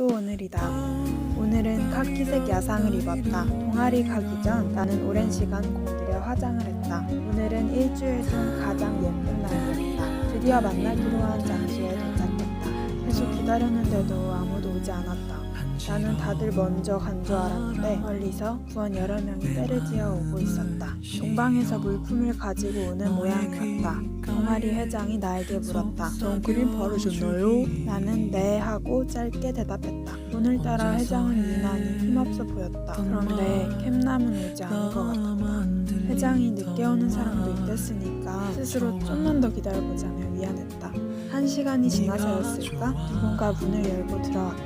또 오늘이다. 오늘은 카키색 야상을 입었다. 동아리 가기 전 나는 오랜 시간 공들여 화장을 했다. 오늘은 일주일 중 가장 예쁜 날이었다. 드디어 만나기로 한 장소에 도착했다. 계속 기다렸는데도 아무도 오지 않았다. 나는 다들 먼저 간 줄 알았는데 멀리서 부원 여러 명이 때를 지어 오고 있었다. 동방에서 물품을 가지고 오는 모양이었다. 동아리 회장이 나에게 물었다. 선크림 바르셨나요? 나는 네 하고 짧게 대답했다. 오늘따라 회장은 유난히 힘없어 보였다. 그런데 캠남은 오지 않을 것 같았다. 회장이 늦게 오는 사람도 있댔으니까 스스로 좀만 더 기다려보자며 미안했다. 한 시간이 지나서였을까? 누군가 문을 열고 들어왔다.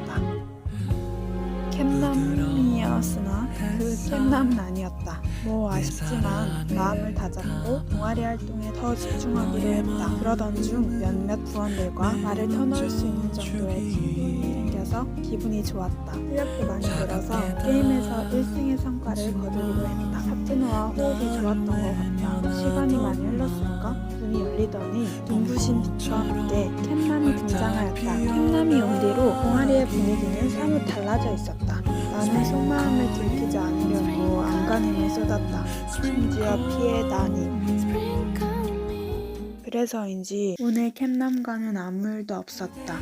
그 캠남은 아니었다. 뭐 아쉽지만 마음을 다잡고 동아리 활동에 더 집중하기로 했다. 그러던 중 몇몇 부원들과 말을 터놓을 수 있는 정도의 친분이 생겨서 기분이 좋았다. 실력도 많이 늘어서 게임에서 1승의 성과를 거두기로 했다. 탑진호와 호흡이 좋았던 것 같다. 시간이 많이 흘렀을까? 문이 열리더니 눈부신 빛과 함께 캠남이 등장하였다. 캠남이 온 뒤로 동아리의 분위기는 사뭇 달라져 있었다. 나는 속마음을 안간힘을 쏟았다. 심지어 피해다니. 그래서인지 오늘 캠남과는 아무 일도 없었다.